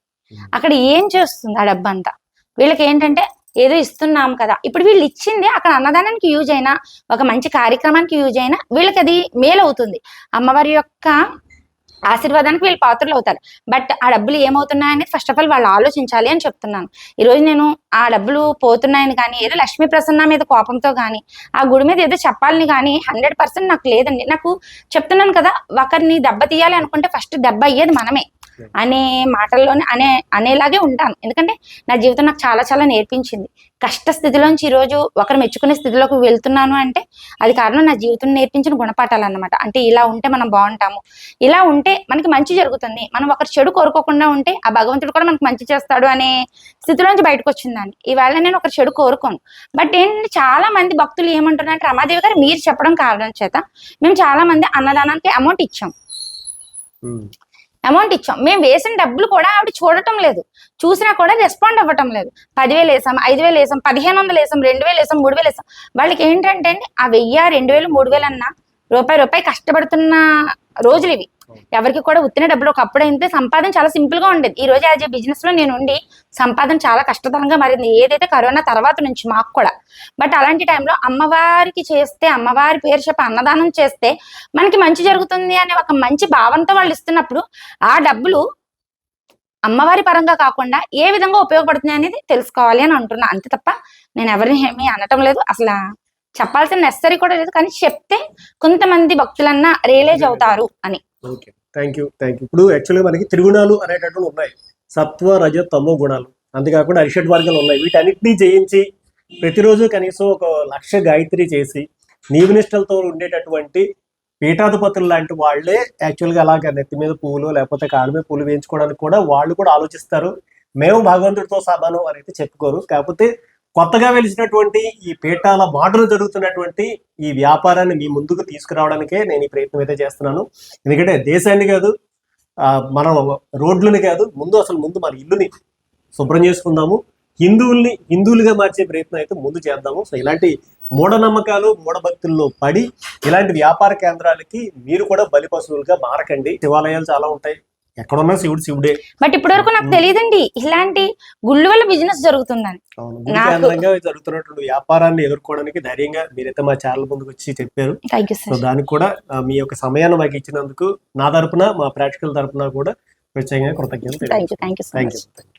అక్కడ ఏం చేస్తుంది ఆ డబ్బు అంతా వీళ్ళకి ఏంటంటే ఏదో ఇస్తున్నాం కదా. ఇప్పుడు వీళ్ళు ఇచ్చింది అక్కడ అన్నదానానికి యూజ్ అయినా ఒక మంచి కార్యక్రమానికి యూజ్ అయినా వీళ్ళకి అది మేలు అవుతుంది అమ్మవారి యొక్క ఆశీర్వాదానికి వీళ్ళు పాత్రలు అవుతారు. బట్ ఆ డబ్బులు ఏమవుతున్నాయని ఫస్ట్ ఆఫ్ ఆల్ వాళ్ళు ఆలోచించాలి అని చెప్తున్నాను. ఈ రోజు నేను ఆ డబ్బులు పోతున్నాయని కానీ ఏదో లక్ష్మీ ప్రసన్న మీద కోపంతో కానీ ఆ గుడి మీద ఏదో చెప్పాలని కానీ హండ్రెడ్ పర్సెంట్ నాకు లేదండి. నాకు చెప్తున్నాను కదా ఒకరిని దెబ్బ తీయాలి అనుకుంటే ఫస్ట్ దెబ్బ అయ్యేది మనమే అనే మాటల్లోనే అనే అనేలాగే ఉంటాను. ఎందుకంటే నా జీవితం నాకు చాలా చాలా నేర్పించింది. కష్ట స్థితిలోంచి ఈరోజు ఒకరు మెచ్చుకునే స్థితిలోకి వెళ్తున్నాను అంటే అది కారణం నా జీవితం నేర్పించిన గుణపాఠాలు అన్నమాట అంటే ఇలా ఉంటే మనం బాగుంటాము. ఇలా ఉంటే మనకి మంచి జరుగుతుంది. మనం ఒకరు చెడు కోరుకోకుండా ఉంటే ఆ భగవంతుడు కూడా మనకు మంచి చేస్తాడు అనే స్థితిలోంచి బయటకు వచ్చిందాన్ని ఈవేళ నేను ఒకరు చెడు కోరుకోను. బట్ ఏంటంటే చాలా మంది భక్తులు ఏమంటున్నారంటే రమాదేవి గారు మీరు చెప్పడం కారణం చేత మేము చాలా మంది అన్నదానానికి అమౌంట్ ఇచ్చాం. అమౌంట్ ఇచ్చాం. మేము వేసిన డబ్బులు కూడా ఆవిడ చూడటం లేదు. చూసినా కూడా రెస్పాండ్ అవ్వటం లేదు. పదివేలు వేసాం ఐదు వేలు వేసాం పదిహేను వందలు వేసాం రెండు వేలు వేసాం మూడు వేలు వేసాం. వాళ్ళకి ఏంటంటే అండి ఆ వెయ్యి రెండు వేలు మూడు వేలు అన్న రూపాయి రూపాయి కష్టపడుతున్న రోజులు ఇవి. ఎవరికి కూడా ఉత్తిన డబ్బులు ఒకప్పుడు అయితే సంపాదన చాలా సింపుల్గా ఉండేది. ఈ రోజు యాజ్ ఏ బిజినెస్లో నేను ఉండి సంపాదన చాలా కష్టతరంగా మారింది. ఏదైతే కరోనా తర్వాత నుంచి మాకు కూడా. బట్ అలాంటి టైంలో అమ్మవారికి చేస్తే అమ్మవారి పేరు చెప్పి అన్నదానం చేస్తే మనకి మంచి జరుగుతుంది అనే ఒక మంచి భావంతో వాళ్ళు ఇస్తున్నప్పుడు ఆ డబ్బులు అమ్మవారి పరంగా కాకుండా ఏ విధంగా ఉపయోగపడుతున్నాయి అనేది తెలుసుకోవాలి అని అంటున్నా. అంతే తప్ప నేను ఎవరిని ఏమీ అనటం లేదు. అసలు చెప్పాల్సిన నెసరీ కూడా లేదు. కానీ చెప్తే కొంతమంది భక్తులన్నా రియలైజ్ అవుతారు అని. Okay. Thank you thank you ఇప్పుడు యాక్చువల్గా మనకి త్రిగుణాలు అనేటటువంటి ఉన్నాయి. సత్వ రజ తమో గుణాలు. అంతేకాకుండా అరిషడ్ వర్గాలు ఉన్నాయి. వీటన్నిటినీ జయించి ప్రతిరోజు కనీసం ఒక లక్ష గాయత్రి చేసి నీవినిష్టలతో ఉండేటటువంటి పీఠాధిపతులు లాంటి వాళ్ళే యాక్చువల్గా అలాగ నెత్తి మీద పువ్వులు లేకపోతే కాళ్ళ మీద పూలు వేయించుకోవడానికి కూడా వాళ్ళు కూడా ఆలోచిస్తారు. మేము భగవంతుడితో సమానం అని అయితే చెప్పుకోరు. కాకపోతే కొత్తగా వెలిసినటువంటి ఈ పీఠాల మాటలు జరుగుతున్నటువంటి ఈ వ్యాపారాన్ని మీ ముందుకు తీసుకురావడానికే నేను ఈ ప్రయత్నం అయితే చేస్తున్నాను. ఎందుకంటే దేశాన్ని కాదు ఆ, మనం రోడ్లని కాదు ముందు అసలు ముందు మన ఇల్లుని శుభ్రం చేసుకుందాము. హిందువుల్ని హిందువులుగా మార్చే ప్రయత్నం అయితే ముందు చేద్దాము. సో ఇలాంటి మూఢనమ్మకాలు మూఢభక్తుల్లో పడి ఇలాంటి వ్యాపార కేంద్రాలకి మీరు కూడా బలి పశువులుగా మారకండి. శివాలయాలు చాలా ఉంటాయి. ఎక్కడున్నా శివుడు శివుడే. బట్ ఇప్పటి వరకు నాకు తెలియదండి ఇలాంటి గుళ్ళు వల్ల బిజినెస్ జరుగుతుందని. జరుగుతున్నటువంటి వ్యాపారాన్ని ఎదుర్కోవడానికి ధైర్యంగా మీరైతే మా ఛానల్ ముందుకు వచ్చి చెప్పారు. సో దానికి కూడా మీ యొక్క సమయాన్ని మాకు ఇచ్చినందుకు నా తరపున మా ప్రేక్షకుల తరపున కూడా ప్రత్యేకంగా కృతజ్ఞతలు థ్యాంక్ యూ